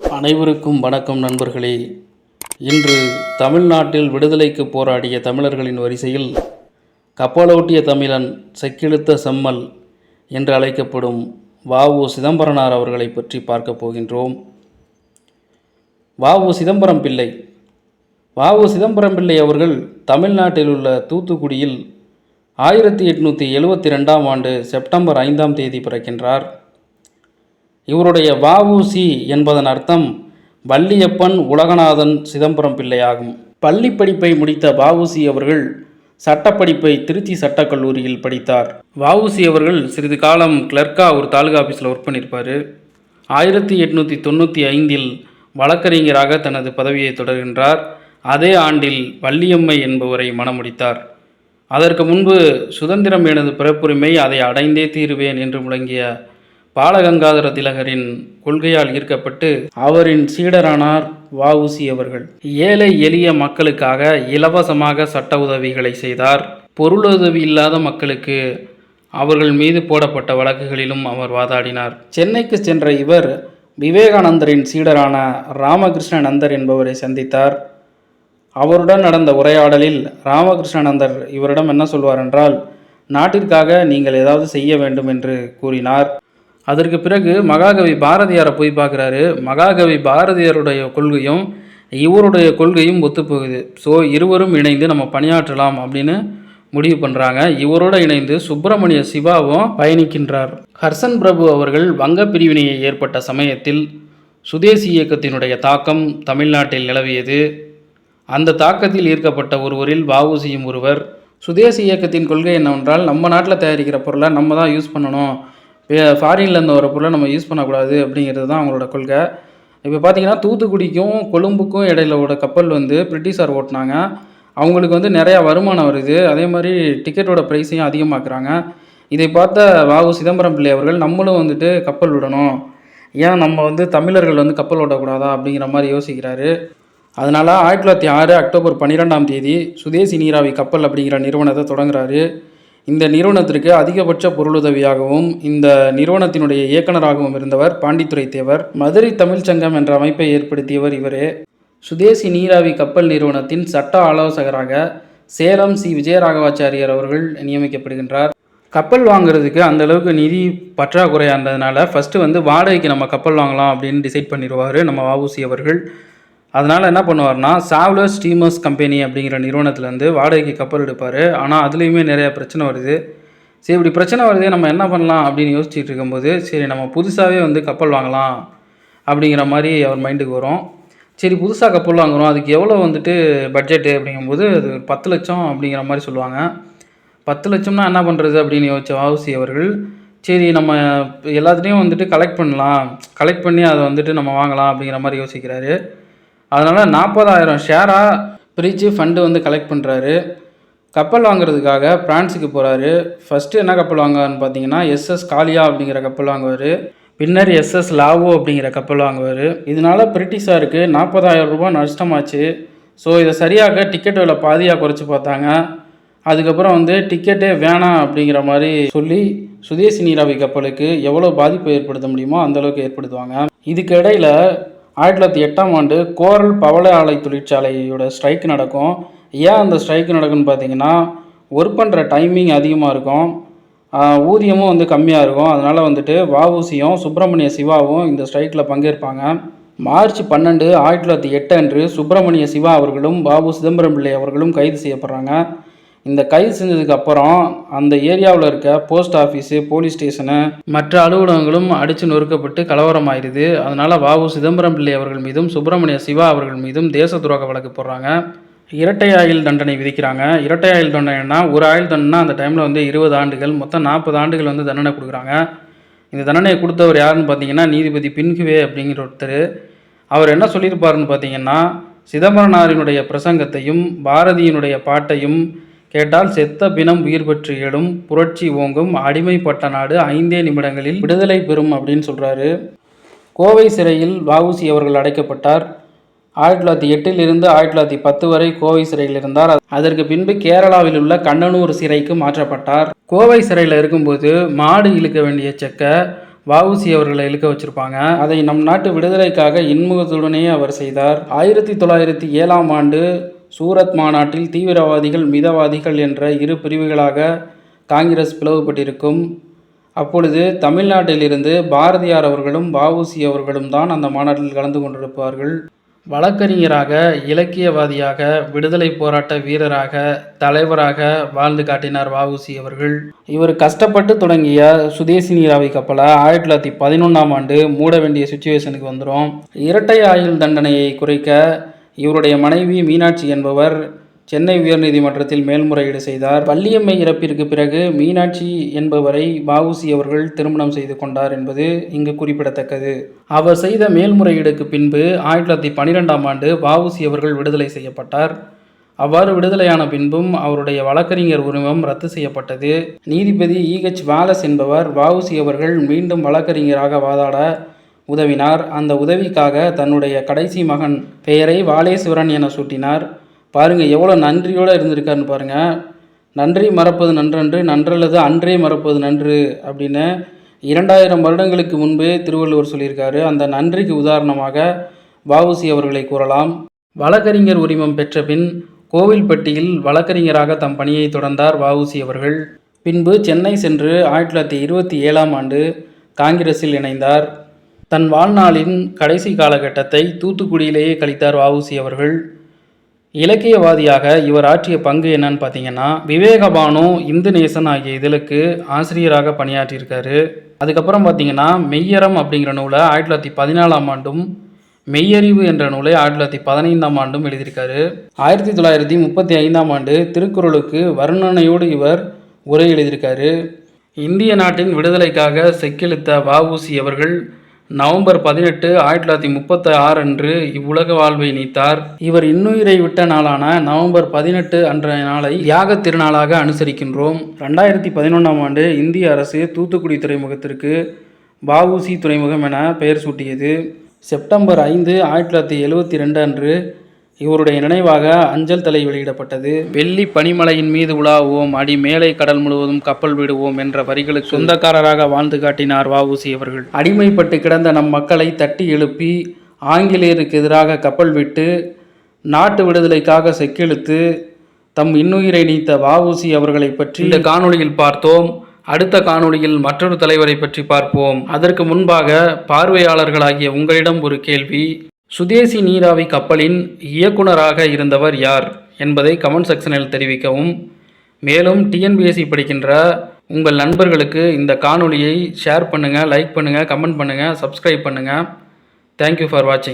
அனைவருக்கும் வணக்கம் நண்பர்களே. இன்று தமிழ்நாட்டில் விடுதலைக்கு போராடிய தமிழர்களின் வரிசையில் கப்பலோட்டிய தமிழன் செக்கிழுத்த செம்மல் என்று அழைக்கப்படும் வாவு சிதம்பரனார் அவர்களை பற்றி பார்க்க போகின்றோம். வாவு சிதம்பரம் பிள்ளை. வாவு சிதம்பரம் பிள்ளை அவர்கள் தமிழ்நாட்டில் உள்ள தூத்துக்குடியில் ஆயிரத்தி எட்நூற்றி எழுபத்தி ரெண்டாம் ஆண்டு செப்டம்பர் ஐந்தாம் தேதி பிறக்கின்றார். இவருடைய வஉசி என்பதன் அர்த்தம் வள்ளியப்பன் உலகநாதன் சிதம்பரம் பிள்ளையாகும். பள்ளி படிப்பை முடித்த வஉசி அவர்கள் சட்டப்படிப்பை திருச்சி சட்டக்கல்லூரியில் படித்தார். வஉசி அவர்கள் சிறிது காலம் கிளர்க்கா ஒரு தாலுகா ஆஃபீஸில் ஒர்க் பண்ணியிருப்பார். ஆயிரத்தி எட்நூற்றி தொண்ணூற்றி ஐந்தில் வழக்கறிஞராக தனது பதவியை தொடர்கின்றார். அதே ஆண்டில் வள்ளியம்மை என்பவரை மணமுடித்தார். அதற்கு முன்பு சுதந்திரம் எனது பிறப்புரிமை அதை அடைந்தே தீருவேன் என்று முழங்கிய பாலகங்காதர திலகரின் கொள்கையால் ஈர்க்கப்பட்டு அவரின் சீடரானார் வஉசி அவர்கள். ஏழை எளிய மக்களுக்காக இலவசமாக சட்ட உதவிகளை செய்தார். பொருளுதவி இல்லாத மக்களுக்கு அவர்கள் மீது போடப்பட்ட வழக்குகளிலும் அவர் வாதாடினார். சென்னைக்கு சென்ற இவர் விவேகானந்தரின் சீடரான ராமகிருஷ்ண நந்தர் என்பவரை சந்தித்தார். அவருடன் நடந்த உரையாடலில் ராமகிருஷ்ணானந்தர் இவரிடம் என்ன சொல்வார் என்றால் நாட்டிற்காக நீங்கள் ஏதாவது செய்ய வேண்டும் என்று கூறினார். அதற்கு பிறகு மகாகவி பாரதியாரை போய் பார்க்குறாரு. மகாகவி பாரதியாருடைய கொள்கையும் இவருடைய கொள்கையும் ஒத்துப்போகுது. ஸோ இருவரும் இணைந்து நம்ம பணியாற்றலாம் அப்படின்னு முடிவு பண்ணுறாங்க இவரோட இணைந்து சுப்பிரமணிய சிவாவும் பயணிக்கின்றார். ஹர்சன் பிரபு அவர்கள் வங்க பிரிவினையை ஏற்பட்ட சமயத்தில் சுதேசி இயக்கத்தினுடைய தாக்கம் தமிழ்நாட்டில் நிலவியது. அந்த தாக்கத்தில் ஈர்க்கப்பட்ட ஒருவரில் வஉசியும் ஒருவர். சுதேசி இயக்கத்தின் கொள்கை என்னவென்றால் நம்ம நாட்டில் தயாரிக்கிற பொருளை நம்ம தான் யூஸ் பண்ணணும். ஃபாரின்லேருந்து வர பொருளை நம்ம யூஸ் பண்ணக்கூடாது அப்படிங்கிறது தான் அவங்களோட கொள்கை. இப்போ பார்த்தீங்கன்னா தூத்துக்குடிக்கும் கொழும்புக்கும் இடையில ஓட கப்பல் வந்து பிரிட்டிஷார் ஓட்டினாங்க. அவங்களுக்கு வந்து நிறையா வருமானம் வருது. அதே மாதிரி டிக்கெட்டோட ப்ரைஸையும் அதிகமாக்குறாங்க. இதை பார்த்த வாவு சிதம்பரம் பிள்ளை அவர்கள் நம்மளும் வந்துட்டு கப்பல் விடணும். ஏன் நம்ம வந்து தமிழர்கள் வந்து கப்பல் ஓட்டக்கூடாதா? அப்படிங்கிற மாதிரி யோசிக்கிறாரு. அதனால் ஆயிரத்தி தொள்ளாயிரத்தி ஆறு அக்டோபர் பன்னிரெண்டாம் தேதி சுதேசி நீராவி கப்பல் அப்படிங்கிற நிறுவனத்தை தொடங்குறாரு. இந்த நிறுவனத்திற்கு அதிகபட்ச பொருளுதவியாகவும் இந்த நிறுவனத்தினுடைய இயக்குனராகவும் இருந்தவர் பாண்டித்துரை தேவர். மதுரை தமிழ்ச்சங்கம் என்ற அமைப்பை ஏற்படுத்தியவர் இவரே. சுதேசி நீராவி கப்பல் நிறுவனத்தின் சட்ட ஆலோசகராக சேலம் சி. விஜயராகவாச்சாரியர் அவர்கள் நியமிக்கப்படுகின்றார். கப்பல் வாங்குறதுக்கு அந்த அளவுக்கு நிதி பற்றாக்குறையாக இருந்ததுனால ஃபஸ்ட்டு வந்து வாடகைக்கு நம்ம கப்பல் வாங்கலாம் அப்படின்னு டிசைட் பண்ணிடுவார் நம்ம வஉசி அவர்கள். அதனால் என்ன பண்ணுவார்னா சாவ்லர் ஸ்டீமர்ஸ் கம்பெனி அப்படிங்கிற நிறுவனத்துலேருந்து வாடகைக்கு கப்பல் எடுப்பார். ஆனால் அதுலேயுமே நிறையா பிரச்சனை வருது. சரி இப்படி பிரச்சனை வருது நம்ம என்ன பண்ணலாம் அப்படின்னு யோசிச்சுட்டு இருக்கும்போது சரி நம்ம புதுசாகவே வந்து கப்பல் வாங்கலாம் அப்படிங்கிற மாதிரி அவர் மைண்டுக்கு வரும். சரி புதுசாக கப்பல் வாங்குறோம் அதுக்கு எவ்வளோ வந்துட்டு பட்ஜெட்டு அப்படிங்கும்போது அது ஒரு பத்து லட்சம் அப்படிங்கிற மாதிரி சொல்லுவாங்க. பத்து லட்சம்னா என்ன பண்ணுறது அப்படின்னு யோசிச்ச வாவுசி அவர்கள் சரி நம்ம எல்லாத்துலேயும் வந்துட்டு கலெக்ட் பண்ணலாம். கலெக்ட் பண்ணி அதை வந்துட்டு நம்ம வாங்கலாம் அப்படிங்கிற மாதிரி யோசிக்கிறாரு. அதனால் நாற்பதாயிரம் ஷேராக பிரித்து ஃபண்டு வந்து கலெக்ட் பண்ணுறாரு கப்பல் வாங்குறதுக்காக பிரான்ஸுக்கு போகிறாரு ஃபஸ்ட்டு என்ன கப்பல் வாங்குவார்னு பார்த்தீங்கன்னா எஸ்எஸ் காலியா அப்படிங்கிற கப்பல் வாங்குவார். பின்னர் எஸ்எஸ் லாவோ அப்படிங்கிற கப்பல் வாங்குவார். இதனால் பிரிட்டிஷாருக்கு நாற்பதாயிரம் ரூபாய் நஷ்டமாச்சு. ஸோ இதை சரியாக டிக்கெட் விலை பாதியாக குறைச்சி பார்த்தாங்க. அதுக்கப்புறம் வந்து டிக்கெட்டே வேணாம் அப்படிங்கிற மாதிரி சொல்லி சுதேசி நீராவி கப்பலுக்கு எவ்வளோ பாதிப்பு ஏற்படுத்த முடியுமோ அந்த அளவுக்கு ஏற்படுத்துவாங்க. இதுக்கு ஆயிரத்தி தொள்ளாயிரத்தி எட்டாம் ஆண்டு கோரல் பவள ஆலை தொழிற்சாலையோட ஸ்ட்ரைக் நடக்கும். ஏன் அந்த ஸ்ட்ரைக் நடக்குன்னு பார்த்தீங்கன்னா ஒர்க் பண்ணுற டைமிங் அதிகமாக இருக்கும். ஊதியமும் வந்து கம்மியாக இருக்கும். அதனால் வந்துட்டு வஉசியும் சுப்பிரமணிய சிவாவும் இந்த ஸ்ட்ரைக்கில் பங்கேற்பாங்க. மார்ச் பன்னெண்டு ஆயிரத்தி தொள்ளாயிரத்தி எட்டு அன்று சுப்பிரமணிய சிவா அவர்களும் பாபு சிதம்பரம் பிள்ளை அவர்களும் கைது செய்யப்படுறாங்க. இந்த கைது செஞ்சதுக்கு அப்புறம் அந்த ஏரியாவில் இருக்க போஸ்ட் ஆஃபீஸு போலீஸ் ஸ்டேஷனு மற்ற அலுவலகங்களும் அடித்து நொறுக்கப்பட்டு கலவரம் ஆயிடுது அதனால் வாவு சிதம்பரம் பிள்ளை அவர்கள் மீதும் சுப்பிரமணிய சிவா அவர்கள் மீதும் தேச துரோக வழக்கு போடுறாங்க. இரட்டை ஆயுள் தண்டனை விதிக்கிறாங்க. இரட்டை ஆயுள் தண்டனைனா ஒரு ஆயுள் தண்டனை அந்த டைமில் வந்து இருபது ஆண்டுகள் மொத்தம் நாற்பது ஆண்டுகள் வந்து தண்டனை கொடுக்குறாங்க. இந்த தண்டனையை கொடுத்தவர் யாருன்னு பார்த்தீங்கன்னா நீதிபதி பின்குவே அப்படிங்கிற ஒருத்தர். அவர் என்ன சொல்லியிருப்பாருன்னு பார்த்தீங்கன்னா சிதம்பரனாரினுடைய பிரசங்கத்தையும் பாரதியினுடைய பாட்டையும் கேட்டால் செத்த பிணம் உயிர் பெற்று எழும் புரட்சி ஓங்கும் அடிமைப்பட்ட நாடு ஐந்தே நிமிடங்களில் விடுதலை பெறும் அப்படின்னு சொல்கிறாரு கோவை சிறையில் வஉசி அவர்கள் அடைக்கப்பட்டார். ஆயிரத்தி தொள்ளாயிரத்தி எட்டிலிருந்து ஆயிரத்தி தொள்ளாயிரத்தி பத்து வரை கோவை சிறையில் இருந்தார். அதற்கு பின்பு கேரளாவில் உள்ள கண்ணனூர் சிறைக்கு மாற்றப்பட்டார். கோவை சிறையில் இருக்கும்போது மாடு இழுக்க வேண்டிய செக்க வவுசி அவர்களை இழுக்க வச்சிருப்பாங்க. அதை நம் நாட்டு விடுதலைக்காக இன்முகத்துடனே அவர் செய்தார். ஆயிரத்தி தொள்ளாயிரத்தி ஏழாம் ஆண்டு சூரத் மாநாட்டில் தீவிரவாதிகள் மிதவாதிகள் என்ற இரு பிரிவுகளாக காங்கிரஸ் பிளவுபட்டிருக்கும். அப்பொழுது தமிழ்நாட்டிலிருந்து பாரதியார் அவர்களும் வஉசி அவர்களும் தான் அந்த மாநாட்டில் கலந்து கொண்டிருப்பார்கள். வழக்கறிஞராக இலக்கியவாதியாக விடுதலை போராட்ட வீரராக தலைவராக வாழ்ந்து காட்டினார் வஉசி அவர்கள். இவர் கஷ்டப்பட்டு தொடங்கிய சுதேசி நீராவி கப்பலை ஆயிரத்தி தொள்ளாயிரத்தி பதினொன்றாம் ஆண்டு மூட வேண்டிய சுச்சுவேஷனுக்கு வந்துடும் இரட்டை ஆயுள் தண்டனையை குறைக்க இவருடைய மனைவி மீனாட்சி என்பவர் சென்னை உயர்நீதிமன்றத்தில் மேல்முறையீடு செய்தார். வள்ளியம்மை இறப்பிற்கு பிறகு மீனாட்சி என்பவரை பாவுசி அவர்கள் திருமணம் செய்து கொண்டார் என்பது இங்கு குறிப்பிடத்தக்கது. அவர் செய்த மேல்முறையீடுக்கு பின்பு ஆயிரத்தி தொள்ளாயிரத்தி பன்னிரெண்டாம் ஆண்டு பாவுசி அவர்கள் விடுதலை செய்யப்பட்டார். அவ்வாறு விடுதலையான பின்பும் அவருடைய வழக்கறிஞர் உரிமம் ரத்து செய்யப்பட்டது. நீதிபதி இஹெச் வாலஸ் என்பவர் வாவுசி அவர்கள் மீண்டும் வழக்கறிஞராக வாதாட உதவினார். அந்த உதவிக்காக தன்னுடைய கடைசி மகன் பெயரை வாலேஸ்வரன் என சூட்டினார். பாருங்க எவ்வளோ நன்றியோடு இருந்திருக்காருன்னு பாருங்கள் நன்றி மறப்பது நன்றன்று நன்றல்லது அன்றே மறப்பது நன்று அப்படின்னு இரண்டாயிரம் வருடங்களுக்கு முன்பே திருவள்ளுவர் சொல்லியிருக்காரு. அந்த நன்றிக்கு உதாரணமாக வஉசி அவர்களை கூறலாம். வழக்கறிஞர் உரிமம் பெற்ற பின் கோவில்பட்டியில் வழக்கறிஞராக தம் பணியை தொடர்ந்தார் வஉசி அவர்கள். பின்பு சென்னை சென்று ஆயிரத்தி தொள்ளாயிரத்தி இருபத்தி ஏழாம் ஆண்டு காங்கிரஸில் இணைந்தார். தன் வாழ்நாளின் கடைசி காலகட்டத்தை தூத்துக்குடியிலேயே கழித்தார் வஉசி அவர்கள். இலக்கியவாதியாக இவர் ஆற்றிய பங்கு என்னன்னு பார்த்தீங்கன்னா விவேகபானு இந்து நேசன் ஆகிய இதழுக்கு ஆசிரியராக பணியாற்றியிருக்காரு. அதுக்கப்புறம் பார்த்தீங்கன்னா மெய்யரம் அப்படிங்கிற நூலை ஆயிரத்தி தொள்ளாயிரத்தி பதினாலாம் ஆண்டும் மெய்யறிவு என்ற நூலை ஆயிரத்தி தொள்ளாயிரத்தி பதினைந்தாம் ஆண்டும் எழுதியிருக்காரு. ஆயிரத்தி தொள்ளாயிரத்தி முப்பத்தி ஐந்தாம் ஆண்டு திருக்குறளுக்கு வர்ணனையோடு இவர் உரை எழுதியிருக்காரு. இந்திய நாட்டின் விடுதலைக்காக செக்கெழுத்த வஉசி அவர்கள் நவம்பர் பதினெட்டு ஆயிரத்தி தொள்ளாயிரத்தி முப்பத்தி ஆறு அன்று இவ்வுலக வாழ்வை நீத்தார். இவர் இன்னுயிரை விட்ட நாளான நவம்பர் பதினெட்டு அன்ற நாளை தியாக திருநாளாக அனுசரிக்கின்றோம். ரெண்டாயிரத்தி பதினொன்றாம் ஆண்டு இந்திய அரசு தூத்துக்குடி துறைமுகத்திற்கு வஉசி துறைமுகம் என பெயர் சூட்டியது. செப்டம்பர் ஐந்து ஆயிரத்தி தொள்ளாயிரத்தி எழுவத்தி ரெண்டு அன்று இவருடைய நினைவாக அஞ்சல் தலை வெளியிடப்பட்டது. வெள்ளி பனிமலையின் மீது உலாவுவோம் அடி மேலை கடல் முழுவதும் கப்பல் விடுவோம் என்ற வரிகளுக்கு சொந்தக்காரராக வாழ்ந்து காட்டினார் வஉசி அவர்கள். அடிமைப்பட்டு கிடந்த நம் மக்களை தட்டி எழுப்பி ஆங்கிலேயருக்கு எதிராக கப்பல் விட்டு நாட்டு விடுதலைக்காக செக்கெழுத்து தம் இன்னுயிரை நீத்த வஉசி அவர்களை பற்றி இந்த காணொளியில் பார்த்தோம். அடுத்த காணொளியில் மற்றொரு தலைவரை பற்றி பார்ப்போம். அதற்கு முன்பாக பார்வையாளர்களாகிய உங்களிடம் ஒரு கேள்வி. சுதேசி நீராவி கப்பலின் இயக்குனராக இருந்தவர் யார் என்பதை கமெண்ட் செக்ஷனில் தெரிவிக்கவும். மேலும் டிஎன்பிஎஸ்சி படிக்கின்ற உங்கள் நண்பர்களுக்கு இந்த காணொளியை ஷேர் பண்ணுங்கள் லைக் பண்ணுங்கள் கமெண்ட் பண்ணுங்கள் சப்ஸ்கிரைப் பண்ணுங்கள் தேங்க்யூ ஃபார் வாட்சிங்